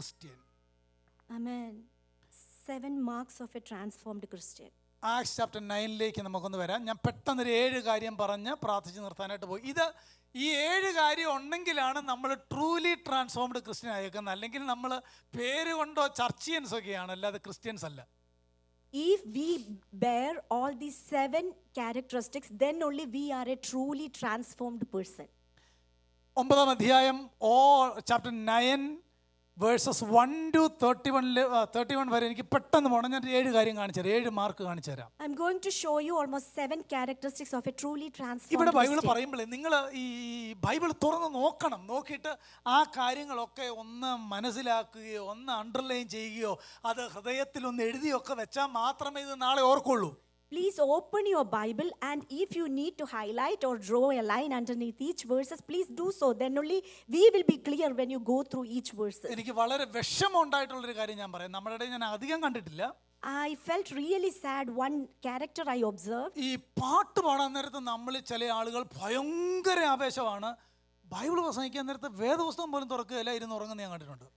Christian. Amen. Seven marks of a transformed Christian. Acts chapter നയനിലേക്ക് നമുക്കൊന്ന് വരാം ഞാൻ പെട്ടെന്നൊരു ഏഴ് കാര്യം പറഞ്ഞ് പ്രാർത്ഥിച്ച് നിർത്താനായിട്ട് പോയി ഇത് ഈ ഏഴ് കാര്യം ഉണ്ടെങ്കിലാണ് നമ്മൾ ട്രൂലി ട്രാൻസ്ഫോംഡ് ക്രിസ്ത്യൻ ആയേക്കുന്നത് അല്ലെങ്കിൽ നമ്മൾ പേര് കൊണ്ടോ ചർച്ചിയൻസ് ഒക്കെയാണ് അല്ലാതെ ക്രിസ്ത്യൻസ് അല്ല If we bear all these seven characteristics, then only we are a truly transformed person. ഒമ്പതാം അധ്യായം ഓ chapter nine verses one to thirty വണ്ണിൽ തേർട്ടി വൺ വരെ എനിക്ക് പെട്ടെന്ന് പോകണം ഞാൻ ഏഴ് കാര്യം കാണിച്ചു തരാം. ഏഴ് മാർക്ക് കാണിച്ചു തരാം. I'm going to show you almost seven characteristics of a truly transformed ഇവിടെ ബൈബിൾ പറയുമ്പോൾ പറയുമ്പോഴേ നിങ്ങൾ ഈ ബൈബിൾ തുറന്ന് നോക്കണം. നോക്കിയിട്ട് ആ കാര്യങ്ങളൊക്കെ ഒന്ന് മനസ്സിലാക്കുകയോ ഒന്ന് അണ്ടർലൈൻ ചെയ്യുകയോ അത് ഹൃദയത്തിൽ ഒന്ന് എഴുതിയൊക്കെ വെച്ചാൽ മാത്രമേ ഇത് നാളെ ഓർക്കുള്ളൂ. Please open your Bible and if you need to highlight or draw a line underneath each verses, please do so. Then only we will be clear when you go through each verses. എനിക്ക് വളരെ വിഷമം ഉണ്ടായിട്ടുള്ളൊരു കാര്യം ഞാൻ പറയാം നമ്മുടെ ഇടയിൽ ഞാൻ അധികം കണ്ടിട്ടില്ല I felt really sad. One character I observed. ഈ പാട്ട് പാടാൻ നേരത്ത് നമ്മൾ ചില ആളുകൾ ഭയങ്കര ആവേശമാണ് ബൈബിൾ പ്രസംഗിക്കാൻ നേരത്ത് വേദപുസ്തകം പോലും തുറക്കുകയില്ല ഇരുന്ന് ഉറങ്ങുന്ന ഞാൻ കണ്ടിട്ടുണ്ട്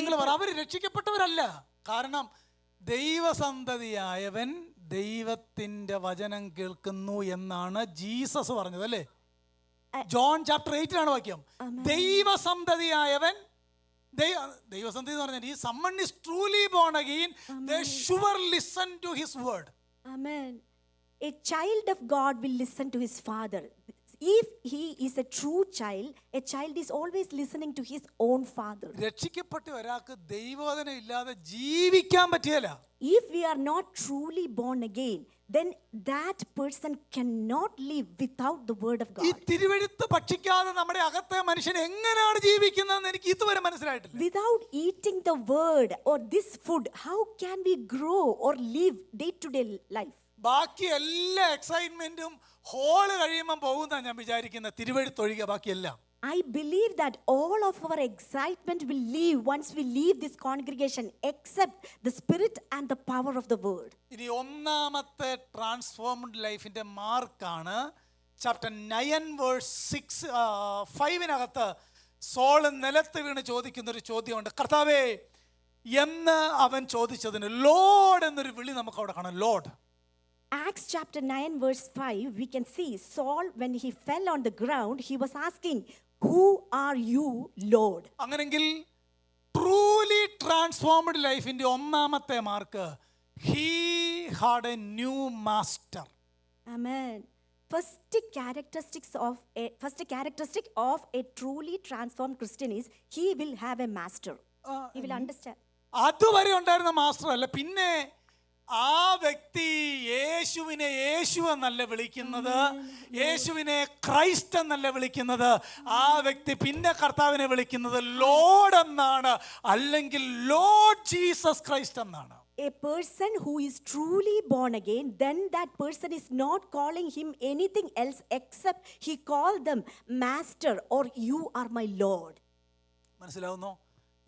നിങ്ങൾ അവർ രക്ഷിക്കപ്പെട്ടവരല്ല കാരണം ദൈവസന്തതിയായവൻ ദൈവത്തിന്റെ വചനം കേൾക്കുന്നു എന്നാണ് ജീസസ് പറഞ്ഞത് അല്ലേ? ജോൺ ചാപ്റ്റർ എയ്റ്റിലാണ് വാക്യം. ദൈവസന്തതിയായവൻ ദൈവ- ദൈവസന്തതി എന്ന് പറഞ്ഞാൽ ഈ someone is truly born again sure listen to his word Amen. A child of God will listen to his father. If he is a true child, a child is always listening to his own father. രക്ഷിക്കപ്പെട്ട ഒരാൾക്ക് ദൈവവചനം ഇല്ലാതെ ജീവിക്കാൻ പറ്റിയല്ല If we are not truly born again, then that person cannot live without the word of ഈ God. തിരുവഴുത്ത് ഭക്ഷിക്കാതെ നമ്മുടെ അകത്തെ മനുഷ്യൻ എങ്ങനെയാണ് ജീവിക്കുന്നതെന്ന് എനിക്ക് ഇതുവരെ മനസ്സിലായിട്ടില്ല Without eating the word or this food, how can we grow or live day to day life? ബാക്കി എല്ലാ എക്സൈറ്റ്മെന്റും ഹോൾ കഴിയുമ്പോൾ പോകുന്ന ഞാൻ വിചാരിക്കുന്ന തിരുവഴുത്തൊഴികെ ബാക്കിയെല്ലാം. I believe that all of our excitement will leave once we leave this congregation, except the spirit and the power of the word. ഇനി ഒന്നാമത്തെ transformed ലൈഫിന്റെ മാർക്കാണ് ചാപ്റ്റർ നയൻ വേഴ്സ് സിക്സ് ഫൈവിനകത്ത് സോൾ നിലത്ത് വീണ് ചോദിക്കുന്ന ഒരു ചോദ്യമുണ്ട്. കർത്താവേ എന്ന് അവൻ ചോദിച്ചതിന് ലോഡ് എന്നൊരു വിളി നമുക്ക് അവിടെ കാണാം. Lord Acts chapter 9, verse 5, we can see Saul, when he fell on the ground, he was asking, Who are you, Lord? അങ്ങനെങ്കിൽ ട്രൂലി ട്രാൻസ്ഫോംഡ് ലൈഫിന്റെ ഒന്നാമത്തെ mark he had a new master Amen. First characteristics of a first characteristic of a truly transformed Christian is he will have a master. he will understand. അതുവരെ ഉണ്ടായിരുന്ന master അല്ല പിന്നെ ആ വ്യക്തി യേശുവിനെ യേശു എന്നല്ല വിളിക്കുന്നത് യേശുവിനെ ക്രൈസ്റ്റ് എന്നല്ല വിളിക്കുന്നത് ആ വ്യക്തി പിന്നെ കർത്താവിനെ വിളിക്കുന്നത് ലോഡ് എന്നാണ് അല്ലെങ്കിൽ ലോഡ് ജീസസ് ക്രൈസ്റ്റ് എന്നാണ് A person who is truly born again, then that person is not calling him anything else except he called them master or you are my Lord. മനസ്സിലാവുന്നോ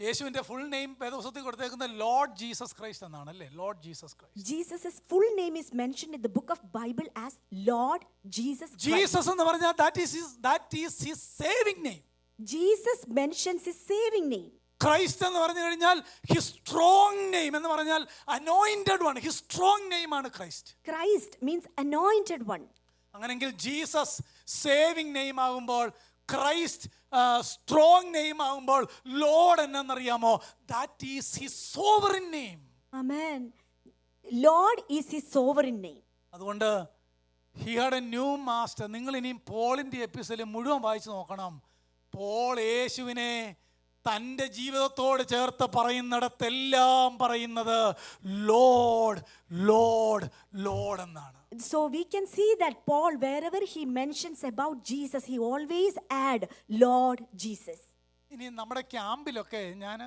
യേശുവിന്റെ ഫുൾ നെയിം വേദപുസ്തകത്തിൽ കൊടുത്തേക്കുന്ന Lord Jesus Christ എന്നാണ് അല്ലേ Lord Jesus Christ Jesus full name is mentioned in the book of Bible as Lord Jesus. Jesus എന്ന് പറഞ്ഞാൽ that is his that is his saving name Jesus mentions his saving name Christ എന്ന് പറഞ്ഞു കഴിഞ്ഞാൽ his strong name എന്ന് പറഞ്ഞാൽ anointed one his strong name ആണ് Christ Christ means anointed one അങ്ങനെങ്കിൽ Jesus saving name ആകുമ്പോൾ Christ strong name ആകുമ്പോൾ Lord എന്നറിയാമോ? That is his sovereign name amen Lord is he sovereign name അതുകൊണ്ട് he had a new master നിങ്ങൾ ഇനിയും പോളിന്റെ എപ്പിസോഡിൽ മുഴുവൻ വായിച്ചു നോക്കണം. പോൾ യേശുവിനെ തന്റെ ജീവിതത്തോട് ചേർത്ത് പറയുന്നിടത്തെല്ലാം പറയുന്നത് ലോഡ് ലോഡ് ലോഡ് എന്നാണ്. So we can see that Paul, wherever he mentions about Jesus, he always add Lord Jesus. ഇനി നമ്മുടെ ക്യാമ്പിലൊക്കെ ഞാൻ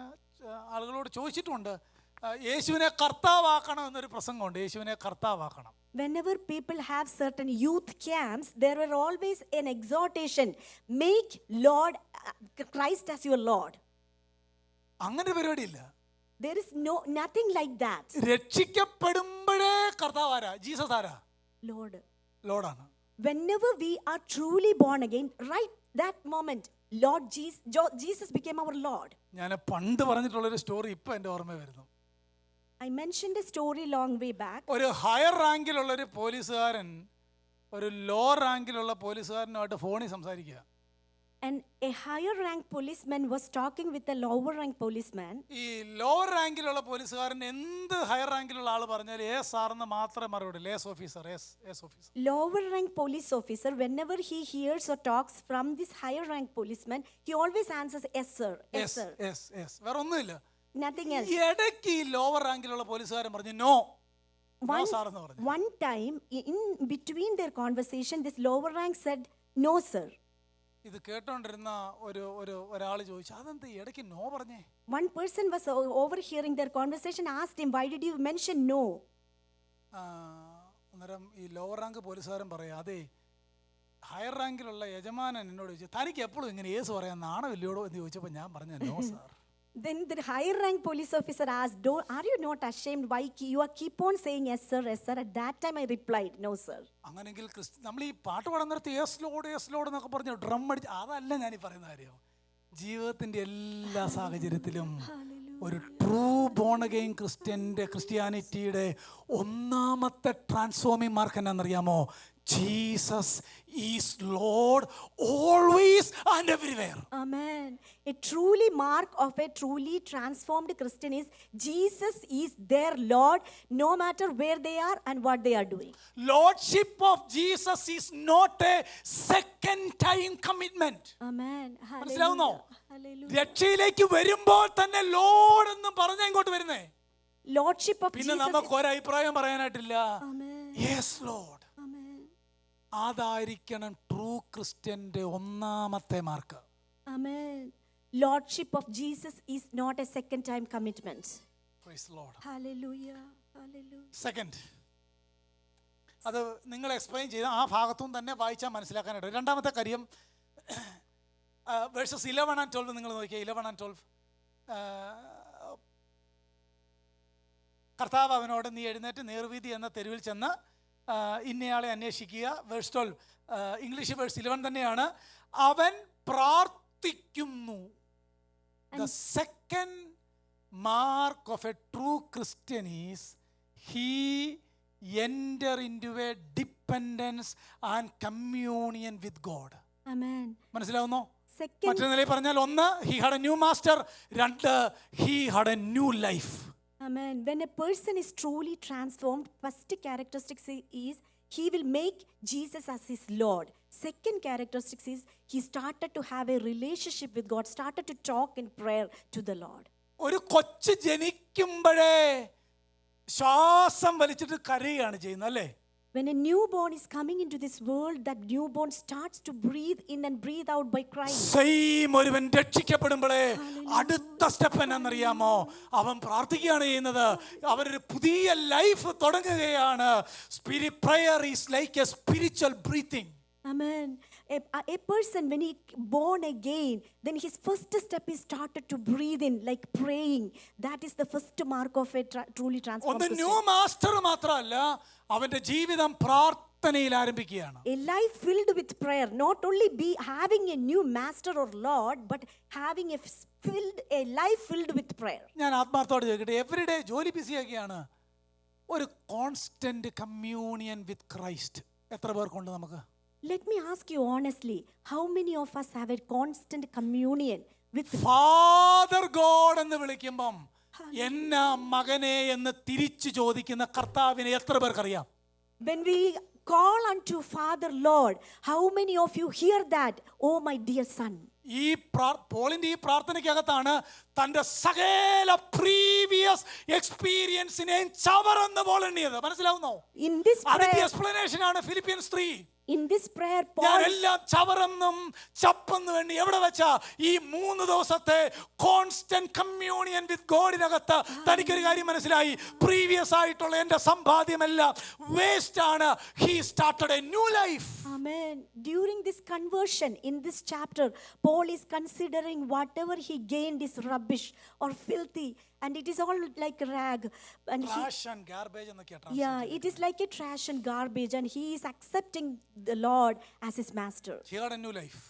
ആളുകളോട് ചോദിച്ചിട്ടുണ്ട് യേശുവിനെ കർത്താവാക്കണം എന്നൊരു പ്രസംഗമുണ്ട് യേശുവിനെ കർത്താവാക്കണം Whenever people have certain youth camps, there were always an exhortation make Lord uh, Christ as your Lord. അങ്ങനെ പരിപാടിയില്ല There is no nothing like that. രക്ഷിക്കപ്പെടുമ്പോഴേ കർത്താവ് ആരാ ജീസസ് ആരാ Lord. ലോഡാണ് Whenever we are truly born again, right that moment, Lord Jesus, Jesus became our Lord. ഞാൻ പണ്ട് പറഞ്ഞിട്ടുള്ള ഒരു story ഇപ്പോ എന്റെ ഓർമ്മ വരുന്നു I mentioned a story long way back. ഒരു ഹയർ റാങ്കിലുള്ള ഒരു പോലീസുകാരൻ ഒരു ലോ റാങ്കിലുള്ള പോലീസുകാരനുമായിട്ട് ഫോണിൽ സംസാരിക്കുക And a higher rank policeman was talking with a lower rank policeman. ഈ ലോവർ റാങ്കിലുള്ള പോലീസുകാരൻ എന്ത് ഹയർ റാങ്കിലുള്ള ആൾ പറഞ്ഞാൽ sir സാറെന്ന് മാത്രമേ മറുപടി yes officer yes yes officer Lower rank police officer, whenever he hears or talks from this higher rank policeman, he always answers, Yes, sir, yes, yes sir. Yes yes വേറെ ഒന്നുമില്ല Nothing else. ഇടയ്ക്ക് ഈ lower റാങ്കിലുള്ള പോലീസുകാരൻ പറഞ്ഞു no no One, sir എന്ന് പറഞ്ഞു one time, in between their conversation, this lower rank said, No, sir. ഇത് കേട്ടോണ്ടിരുന്ന ഒരു ഒരു ഒരാൾ ചോദിച്ചു അതെന്ത് ഇടയ്ക്ക് നോ പറഞ്ഞേ? One person was over overhearing their conversation, asked him, why did you mention no ആ, അന്നേരം ഈ ലോവർ റാങ്ക് പോലീസുകാരൻ പറയാ അതെ ഹയർ റാങ്കിലുള്ള യജമാനൻ എന്നോട് ചോദിച്ചു തനിക്ക് എപ്പോഴും ഇങ്ങനെ ഏസ് പറയാൻ നാണമില്ലയോടോ? എന്ന് ചോദിച്ചപ്പോൾ ഞാൻ പറഞ്ഞു no sir Then the higher rank police officer asked, Don't, Are you not ashamed? Why you are keep on saying yes, sir, yes, sir? At that time, I replied, No, sir. അങ്ങനെങ്കിൽ നമ്മൾ ഈ പാട്ട് പാടാൻ നേരത്ത് yes load yes load എന്നൊക്കെ പറഞ്ഞു drum അടിച്ച് അതല്ല ഞാൻ ഈ പറയുന്ന കാര്യം ജീവിതത്തിന്റെ എല്ലാ സാഹചര്യത്തിലും ഒരു ട്രൂ ബോൺ അഗെയിൻ ക്രിസ്ത്യന്റെ ക്രിസ്ത്യാനിറ്റിയുടെ ഒന്നാമത്തെ ട്രാൻസ്ഫോമിംഗ് മാർക്ക് എന്നാണെന്നറിയാമോ Jesus is Lord always and everywhere. Amen. A truly mark of a truly transformed Christian is Jesus is their Lord no matter where they are and what they are doing. Lordship of Jesus is not a second time commitment. Amen. മനസ്സിലാവുന്നോ. രക്ഷയിലേക്ക് വരുമ്പോൾ തന്നെ load എന്ന് പറഞ്ഞ ഇങ്ങോട്ട് വരുന്നേ Lordship of പിന്നെ Jesus. നമുക്ക് ഒരു അഭിപ്രായം പറയാനായിട്ടില്ല. Yes Lord. അതായിരിക്കണം ട്രൂ ക്രിസ്ത്യന്റെ ഒന്നാമത്തെ mark Amen. Lordship of Jesus is not a second time commitment. Lord Hallelujah. Hallelujah. Second അത് നിങ്ങൾ എക്സ്പ്ലെയിൻ ചെയ്ത ആ ഭാഗത്തും തന്നെ വായിച്ചാൽ മനസ്സിലാക്കാനായിട്ട് രണ്ടാമത്തെ കാര്യം വേഴ്സസ് ഇലവൺ ആൻഡ് ട്വൽവ് നിങ്ങൾ നോക്കിയാൽ ഇലവൺ ആൻഡ് ട്വൽവ് കർത്താവ് അവനോട് നീ എഴുന്നേറ്റ് നേർവീതി എന്ന തെരുവിൽ ചെന്ന് ഇന്നയാളെ അന്വേഷിക്കുക. Verse twelve English verse eleven തന്നെയാണ്. അവൻ പ്രാർത്ഥിക്കുന്നു. The second mark of a true Christian is he enter into a dependence and communion with God. Amen. മനസ്സിലാവുന്നോ? മറ്റൊരു നിലയിൽ പറഞ്ഞാൽ ഒന്ന് he had a new master രണ്ട് he had a new life Amen. When a person is truly transformed, first characteristic is he will make Jesus as his Lord. Second characteristic is he started to have a relationship with God, started to talk in prayer to the Lord. ഒരു കൊച്ചു ജനിക്കുമ്പോഴേ ശ്വാസം വലിച്ചിട്ട് കരയുകയാണ് ചെയ്യുന്നത് അല്ലേ When a newborn is coming into this world, that newborn starts to breathe in and breathe out by crying. Same ഒരുവൻ രക്ഷിക്കപ്പെടുമ്പോഴേ അടുത്ത step എന്നറിയാമോ അവൻ പ്രാർത്ഥിക്കുകയാണ് ചെയ്യുന്നത് അവനൊരു പുതിയ ലൈഫ് തുടങ്ങുകയാണ് spirit prayer is like a spiritual breathing Amen. A, a- person, when he born again, then his first step is started to breathe in, like praying. That is the first mark of a tra- truly transformed ഒന്ന് new. Master മാത്രമല്ല അവന്റെ ജീവിതം പ്രാർത്ഥനയിൽ ആരംഭിക്കുകയാണ് A life filled with prayer, not only be having a new master or Lord, but having a f- filled a life filled with prayer. ഞാൻ ആത്മാർത്ഥത്തോട് ചോദിക്കട്ടെ everyday ജോലി ബിസിയൊക്കെയാണ് ഒരു കോൺസ്റ്റന്റ് കമ്മ്യൂണിയൻ വിത്ത് ക്രൈസ്റ്റ് എത്ര പേർക്കുണ്ട് നമുക്ക് Let me ask you honestly, how many of us have a constant communion with father God എന്ന് വിളിക്കുമ്പം എന്നാ മകനെ എന്ന് തിരിച്ചു ചോദിക്കുന്ന കർത്താവിനെ എത്ര പേർക്കറിയാം when we call unto Father Lord? How many of you hear that? Oh, my dear son. ഈ പോളിന്റെ ഈ പ്രാർത്ഥനയ്ക്കകത്താണ് തന്റെ സകല പ്രീവിയസ് എക്സ്പീരിയൻസിനെയും ചവറന്ന് പോൾ എണ്ണിയത് മനസ്സിലാവുന്നോ In this അതിന്റെ എക്സ്പ്ലനേഷൻ ആണ് ഫിലിപ്പിയൻ സ്ത്രീ in this prayer, ഞാൻ Paul എല്ലാം ചവറെന്നും ചപ്പെന്നും എണ്ണി എവിടെ വെച്ചാ ഈ മൂന്ന് ദിവസത്തെ കോൺസ്റ്റന്റ് കമ്മ്യൂണിയൻ വിത്ത് ഗോഡിനകത്ത് തനിക്കൊരു കാര്യം മനസ്സിലായി. പ്രീവിയസ് ആയിട്ടുള്ള എന്റെ സമ്പാദ്യമെല്ലാം വേസ്റ്റ് ആണ്. He started a new life Amen. During this conversion in this chapter, Paul is considering whatever he gained is rubbish or filthy, and it is all like rag. And he, clash and garbage എന്നൊക്കെയാണ് yeah, it is like a trash and garbage, and he is accepting the Lord as his master. He had a new life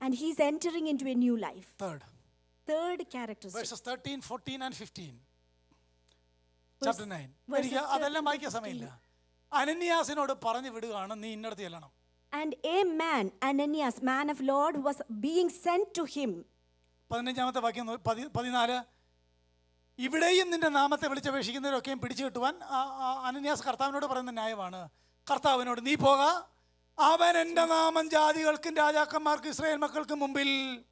and he's entering into a new life. Third Third characteristic. Verses thirteen fourteen and fifteen chapter nine verses എനിക്ക് അതെല്ലാം വായിക്കാൻ സമയമില്ല അനന്യാസിനോട് പറഞ്ഞു വിടുകയാണ് നീ ഇന്നടത്ത് ചെല്ലണം And a man, Ananias, man of Lord, was being sent to him. പതിനഞ്ചാമത്തെ വാക്യം പതിനാല്. ഇവിടെയും നിന്റെ നാമത്തെ വിളിച്ചപേക്ഷിക്കുന്നവരൊക്കെയും പിടിച്ചു കിട്ടുവാൻ അനന്യാസ് കർത്താവിനോട് പറയുന്ന ന്യായമാണ്. കർത്താവിനോട് നീ പോക. അവൻ എന്റെ നാമം ജാതികൾക്കും രാജാക്കന്മാർക്കും ഇസ്രായേൽ മക്കൾക്കും മുമ്പിൽ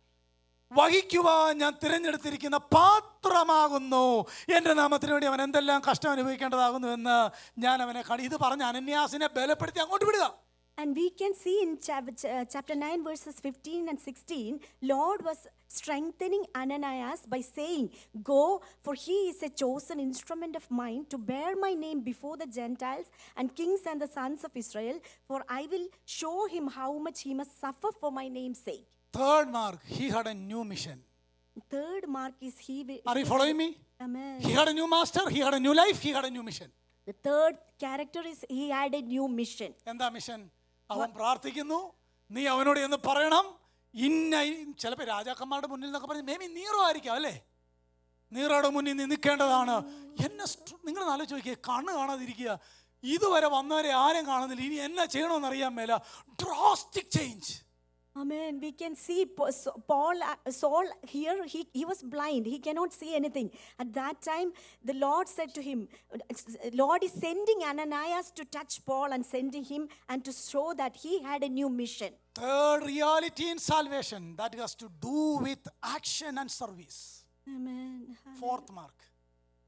വഹിക്കുവാൻ ഞാൻ തിരഞ്ഞെടുത്തിരിക്കുന്ന പാത്രമാകുന്നു. എന്റെ നാമത്തിന് വേണ്ടി അവൻ എന്തെല്ലാം കഷ്ടം അനുഭവിക്കേണ്ടതാകുന്നു എന്ന് ഞാൻ അവനെ കാണി ഇത് പറഞ്ഞ് അനന്യാസിനെ ബലപ്പെടുത്തി അങ്ങോട്ട് വിടുക. And we can see in chap- ch- uh, chapter 9, verses 15 and 16, Lord was strengthening Ananias by saying, Go, for he is a chosen instrument of mine to bear my name before the Gentiles and kings and the sons of Israel, for I will show him how much he must suffer for my name's sake. Third mark he had a new mission Third mark is he will. Are you following me Amen. He had a new master he had a new life he had a new mission The third character is he had a new mission. എന്താ mission അവൻ പ്രാർത്ഥിക്കുന്നു. നീ അവനോട് എന്ന് പറയണം. ഇന്ന ചിലപ്പോൾ രാജാക്കന്മാരുടെ മുന്നിൽ എന്നൊക്കെ പറഞ്ഞ് മേമി നീറോ ആയിരിക്കാം അല്ലേ? നീറോയുടെ മുന്നിൽ നീ നിൽക്കേണ്ടതാണ്. എന്നെ നിങ്ങൾ നല്ല ചോദിക്കുക കണ്ണ് കാണാതിരിക്കുക. ഇതുവരെ വന്നവരെ ആരും കാണുന്നില്ല. ഇനി എന്നാ ചെയ്യണമെന്ന് അറിയാൻ മേല. Drastic change Amen. We can see Pa- Sa- Paul, uh, Saul here, he, he was blind. He cannot see anything. At that time, the Lord said to him, Lord is sending Ananias to touch Paul and sending him and to show that he had a new mission. Third reality in salvation that has to do with action and service Amen. Fourth mark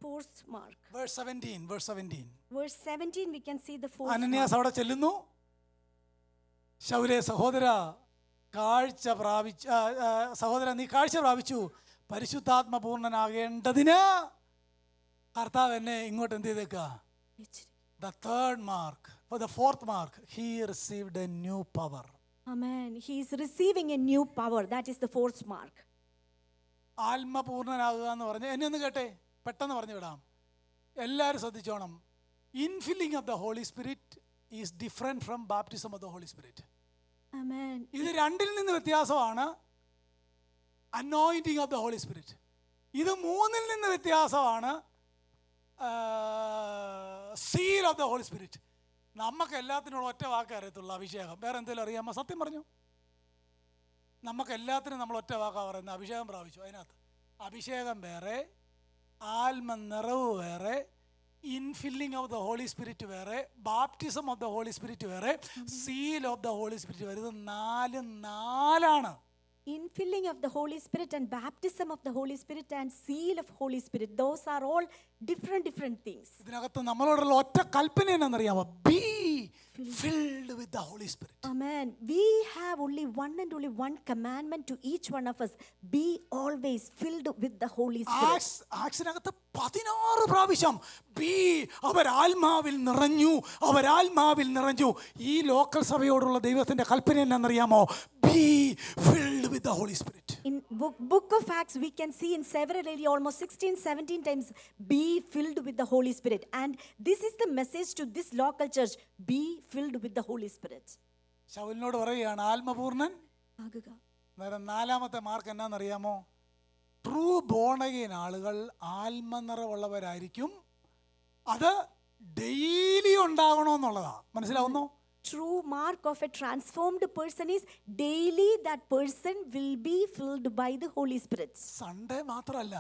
Fourth mark. Verse seventeen verse seventeen Verse 17, we can see the fourth mark. Ananias അവിടെ ചെല്ലുന്നു ശൗരേ സഹോദര കാഴ്ച പ്രാപിച്ച ആ, ആ, സഹോദര നീ കാഴ്ച പ്രാപിച്ചു പരിശുദ്ധാത്മപൂർണനാകേണ്ടതിന് കർത്താവ് എന്നെ ഇങ്ങോട്ട് എന്ത് ചെയ്തേക്ക the third mark the fourth mark he received a new power Amen. He is receiving a new power. That is the fourth mark. ആത്മപൂർണനാകുക എന്ന് പറഞ്ഞ് എന്നെ ഒന്ന് കേട്ടെ പെട്ടെന്ന് പറഞ്ഞു വിടാം എല്ലാവരും ശ്രദ്ധിച്ചോണം infilling of the Holy Spirit is different from baptism of the Holy Spirit. ഇത് രണ്ടിൽ നിന്ന് വ്യത്യാസമാണ് anointing of the Holy Spirit ഇത് മൂന്നിൽ നിന്ന് വ്യത്യാസമാണ് seal of the Holy Spirit നമുക്ക് എല്ലാത്തിനുള്ള ഒറ്റ വാക്കേ അറിയത്തുള്ളൂ അഭിഷേകം. വേറെ എന്തെങ്കിലും അറിയാമോ സത്യം പറഞ്ഞു? നമുക്ക് എല്ലാത്തിനും നമ്മൾ ഒറ്റ വാക്കാ പറയുന്നത്. അഭിഷേകം പ്രാപിച്ചു. അതിനകത്ത് അഭിഷേകം വേറെ ആത്മനിറവ് വേറെ infilling of the Holy Spirit വേറെ baptism of the Holy Spirit വേറെ seal of the Holy Spirit വേറെ ഇത് നാല് നാലാണ് infilling of the holy spirit and baptism of the holy spirit and seal of holy spirit those are all different different things ഇതിനകത്ത് നമ്മളോടുള്ള ഒറ്റ കൽപ്പന എന്നാണെന്നറിയാമോ be filled with the Holy Spirit. amen we have only one and only one commandment to each one of us be always filled with the holy spirit Acts ആക്സിനകത്ത് പതിനാറ് പ്രാവശ്യം B അവരാത്മാവിൽ നിറഞ്ഞു അവരാത്മാവിൽ നിറഞ്ഞു ഈ local സഭയോടുള്ള ദൈവത്തിന്റെ കൽപ്പന എന്നാണെന്നറിയാമോ be filled with the Holy Spirit book, book of acts we can see in several areas, almost 16 17 times be filled with the holy spirit and this is the message to this local church be filled with the holy spirit ശൗലിനോട് പറയുകയാണ് ആത്മപൂർണൻ ആകുക നേരം നാലാമത്തെ mark എന്നാണെന്നറിയാമോ true born again ആളുകൾ ആത്മനിറവുള്ളവരായിരിക്കും അത് daily ഉണ്ടാകണമെന്നുള്ളതാ മനസ്സിലാവുന്നു true mark of a transformed person is daily that person will be filled by the holy spirit Sunday മാത്രമല്ല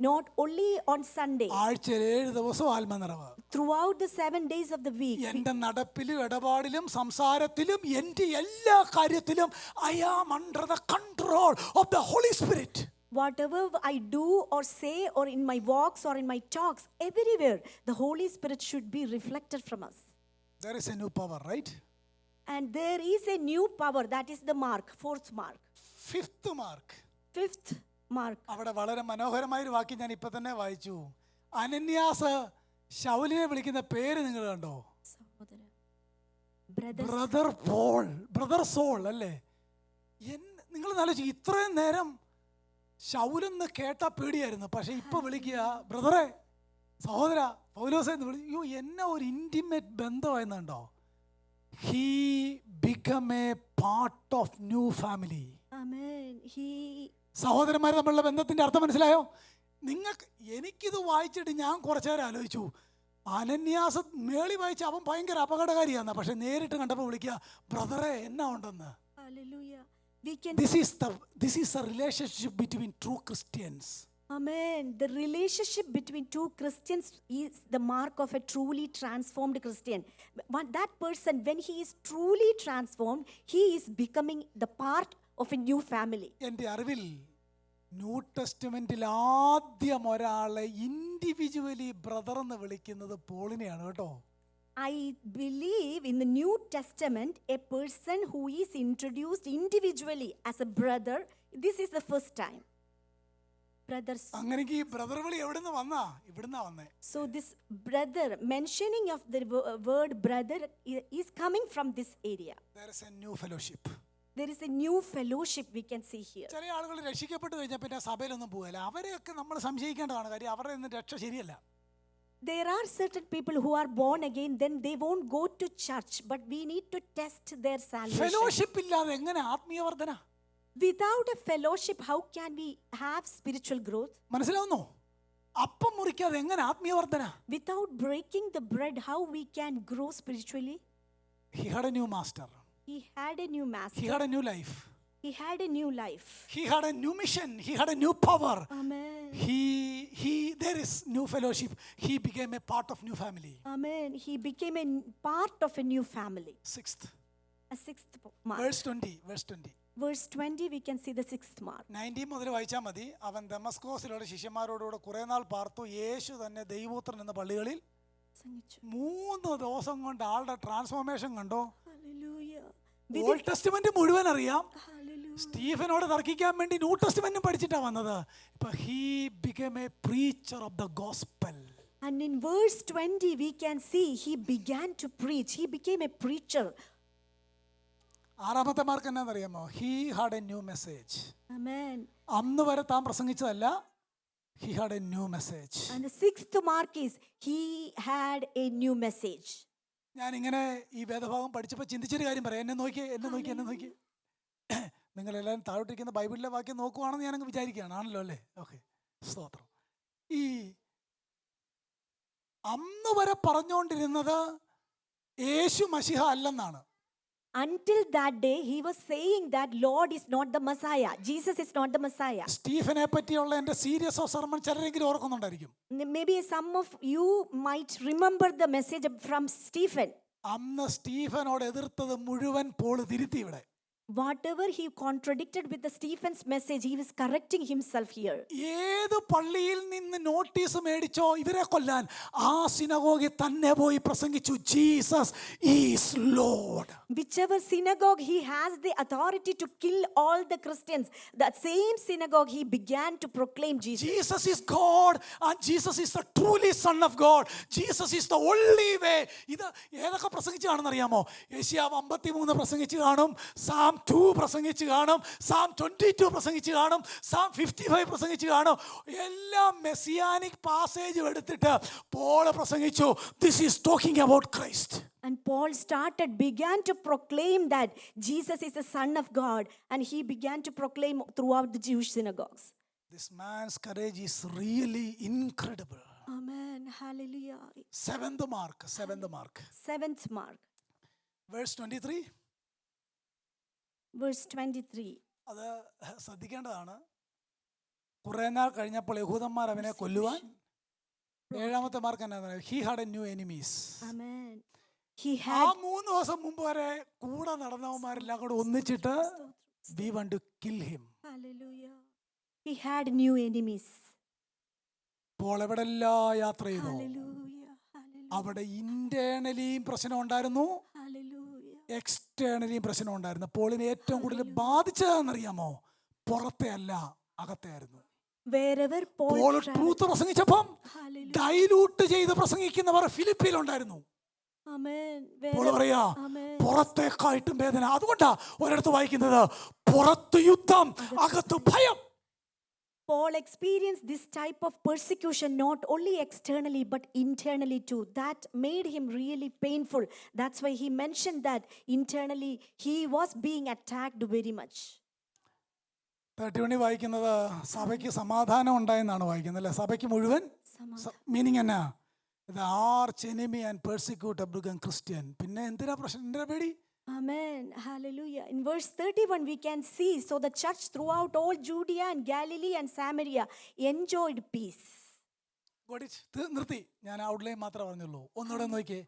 not only on sunday ആഴ്ചയിൽ ഏഴ് ദിവസവും ആത്മനിറവ് throughout the seven days of the week എന്റെ നടപ്പിലും ഇടപാടിലും സംസാരത്തിലും എന്റെ എല്ലാ കാര്യത്തിലും I am under the control of the Holy Spirit whatever i do or say or in my walks or in my talks everywhere the holy spirit should be reflected from us there is a new power right and there is a new power that is the mark fourth mark. Fifth mark fifth mark. അവിടെ വളരെ മനോഹരമായ ഒരു വാക്യം ഞാൻ ഇപ്പൊ തന്നെ വായിച്ചു. അനന്യാസ് ശൗലിനെ വിളിക്കുന്ന പേര് നിങ്ങൾ കണ്ടോ? സഹോദര brother brother Paul brother Saul അല്ലേ? നിങ്ങൾ ആലോചിക്കും ഇത്രയും നേരം ശൗലെന്ന് കേട്ടാ പേടിയായിരുന്നു. പക്ഷെ ഇപ്പൊ വിളിക്കുക ബ്രദറെ സഹോദര പൗലോസെ എന്ന് വിളി അയ്യോ എന്നെ ഒരു intimate ബന്ധമായെന്നുണ്ടോ he become a part of new family Amen. He സഹോദരന്മാർ തമ്മിലുള്ള ബന്ധത്തിന്റെ അർത്ഥം മനസ്സിലായോ? നിങ്ങൾക്ക് എനിക്കിത് വായിച്ചിട്ട് ഞാൻ കുറച്ചു നേരം ആലോചിച്ചു. അനന്യാസ മേളി വായിച്ച അവൻ ഭയങ്കര അപകടകാരിയാണ് പക്ഷെ നേരിട്ട് കണ്ടപ്പോൾ വിളിക്കുക ബ്രദറെ എന്നാ ഉണ്ടെന്ന്? This is this is a relationship between true Christians Amen. The relationship between two Christians is the mark of a truly transformed Christian. But that person, when he is truly transformed, he is becoming the part of a new family. എന്റെ അറിവിൽ new ടെസ്റ്റ്മെന്റിൽ ആദ്യം ഒരാളെ individually brother എന്ന് വിളിക്കുന്നത് പോളിനെയാണ് കേട്ടോ I believe in the New Testament, a person who is introduced individually as a brother, this is the first time. Brothers. അങ്ങനെങ്കിൽ ഈ brother വിളി എവിടുന്ന് വന്നാ ഇവിടുന്നാ വന്നേ So, this brother, mentioning of the wo- word brother i- is coming from this area. There is a new fellowship. There is a new fellowship we can see here. ചില ആളുകൾ രക്ഷിക്കപ്പെട്ട് കഴിഞ്ഞാൽ പിന്നെ സഭയിലൊന്നും പോകില്ല അവരെയൊക്കെ നമ്മൾ സംശയിക്കേണ്ടതാണ് കാര്യം അവരുടെ ഒന്നും രക്ഷ ശരിയല്ല There are certain people who are born again, then they won't go to church, but we need to test their salvation. Fellowship ഇല്ലാതെ എങ്ങനെ ആത്മീയ വർധന Without a fellowship, how can we have spiritual growth? മനസ്സിലാവുന്നോ അപ്പം മുറിക്കാതെ എങ്ങനെ ആത്മീയ വർധന Without breaking the bread, how we can grow spiritually? He had a new master He had a new master. He had a new life He had a new life. He had a new mission he had a new power Amen. he he there is new fellowship he became a part of new family Amen. He became a n- part of a new family. sixth A sixth po- mark. verse 20 verse 20 Verse 20, we can see the sixth mark. Nineteen മുതൽ വായിച്ചാൽ മതി അവൻ ദമസ്കോസിലുള്ള ശിഷ്യന്മാരോടുകൂടെ കുറെ നാൾ പാർത്തു യേശു തന്നെ ദൈവപുത്രൻ എന്ന പള്ളികളിൽ. മൂന്ന് ദിവസം കൊണ്ട് ആളുടെ ട്രാൻസ്ഫോർമേഷൻ കണ്ടോ. ഓൾഡ് ടെസ്റ്റ്മെന്റ് മുഴുവൻ അറിയാം. സ്റ്റീഫനോട് തർക്കിക്കാൻ വേണ്ടി ന്യൂ ടെസ്റ്റ്മെന്റും പഠിച്ചിട്ടാണ് വന്നത് ഇപ്പൊ he become a preacher of the gospel And in verse 20, we can see he began to preach. He became a preacher. ആറാമത്തെ mark എന്നാണെന്നറിയാമോ he had a new message. അന്ന് വരെ താൻ പ്രസംഗിച്ചതല്ല he had a new message And the sixth mark is he had a new message. ഞാൻ ഇങ്ങനെ ഈ വേദഭാഗം പഠിച്ചപ്പോൾ ചിന്തിച്ചൊരു കാര്യം പറയാം. എന്നെ നോക്കി എന്നെ നോക്കി എന്നെ നോക്കി. നിങ്ങളെല്ലാവരും താഴോട്ടിരിക്കുന്ന ബൈബിളിലെ വാക്യം നോക്കുവാണെന്ന് ഞാനങ്ങ് വിചാരിക്കുകയാണ്. ആണല്ലോ അല്ലേ? ഓക്കെ സ്തോത്രം. ഈ അന്ന് വരെ പറഞ്ഞുകൊണ്ടിരുന്നത് യേശു മഷിഹ അല്ലെന്നാണ്. Until that day, he was saying that Lord is not the Messiah. Jesus is not the Messiah. സ്റ്റീഫനെ പറ്റിയുള്ള എന്റെ സീരിയസ് ഓഫ് സർമൺ ചിലരെങ്കിലും ഓർക്കുന്നുണ്ടായിരിക്കും Maybe some of you might remember the message from Stephen. അന്ന് സ്റ്റീഫനോട് എതിർത്തത് മുഴുവൻ പോൾ തിരുത്തി ഇവിടെ Whatever he contradicted with the Stephen's message, he was correcting himself here. ഏത് പള്ളിയിൽ നിന്ന് നോട്ടീസ് മേടിച്ചോ ഇവരെ കൊല്ലാൻ ആ സിനഗോഗിൽ തന്നെ പോയി പ്രസംഗിച്ചു Jesus is Lord Whichever synagogue he has the authority to kill all the Christians, that same synagogue he began to proclaim Jesus. jesus is god and jesus is the truly son of god jesus is the only way ഇത് ഏതൊക്കെ പ്രസംഗിച്ച് കാണുമെന്ന് അറിയാമോ ഏഷ്യാവ് അമ്പത്തി മൂന്ന് പ്രസംഗിച്ച് കാണും Sam to പ്രസംഗിച്ച് കാണും സാം ട്വന്റി ടു പ്രസംഗിച്ച് കാണും സാം ഫിഫ്റ്റി ഫൈവ് പ്രസംഗിച്ച് കാണും എല്ലാം മെസ്സിയാനിക് പാസേജ് എടുത്തിട്ട് പോൾ പ്രസംഗിച്ചു this is talking about Christ And Paul started, began to proclaim that Jesus is the Son of God, and he began to proclaim throughout the Jewish synagogues. This man's courage is really incredible. Amen. Hallelujah. Seventh mark. Seventh mark. Seventh mark, verse twenty three verse 23. അത് ശ്രദ്ധിക്കേണ്ടതാണ് കുറെ നാൾ കഴിഞ്ഞപ്പോൾ യഹൂദന്മാർ അവനെ കൊല്ലുവാൻ ഏഴാമത്തെ mark എന്നാ he had a new enemies. ആ മൂന്ന് ദിവസം മുമ്പ് വരെ കൂടെ നടന്നവന്മാരെല്ലാം കൂടെ ഒന്നിച്ചിട്ട് we want to kill him. He had new enemies. അപ്പോൾ എവിടെല്ലാം യാത്ര ചെയ്തു. അവിടെ ഇന്റേണലിയും പ്രശ്നം ഉണ്ടായിരുന്നു. എക്സ്റ്റേണലിയും പ്രശ്നം ഉണ്ടായിരുന്നു. പോളിനെ ഏറ്റവും കൂടുതൽ ബാധിച്ചതെന്നറിയാമോ പുറത്തെ അല്ല അകത്തെ ആയിരുന്നു പോൾ ട്രൂത്ത് പ്രസംഗിച്ചപ്പം ഡൈലൂട്ട് ചെയ്ത് പ്രസംഗിക്കുന്നവർ ഫിലിപ്പിയിൽ ഉണ്ടായിരുന്നു പറയാ പുറത്തേക്കായിട്ടും വേദന. അതുകൊണ്ടാ ഒരിടത്ത് വായിക്കുന്നത് പുറത്ത് യുദ്ധം അകത്ത് ഭയം. Paul experienced this type of persecution not only externally but internally too. That made him really painful. That's why he mentioned that internally he was being attacked very much. Thirty വണ്ണി വായിക്കുന്നത് സഭയ്ക്ക് സമാധാനം ഉണ്ടായെന്നാണ് വായിക്കുന്നത് അല്ലേ സഭയ്ക്ക് മുഴുവൻ മീനിങ് എന്നാ ഇത് arch enemy and persecute Christian പിന്നെ എന്തിനാ പ്രശ്നം എന്തിനാ പേടി Amen. Hallelujah. In verse 31, we can see so the church throughout all Judea and Galilee and Samaria enjoyed peace. നിർത്തി ഞാൻ ഔട്ട്ലൈൻ മാത്രമേ പറഞ്ഞുള്ളൂ ഒന്നുകൂടെ നോക്കിയേ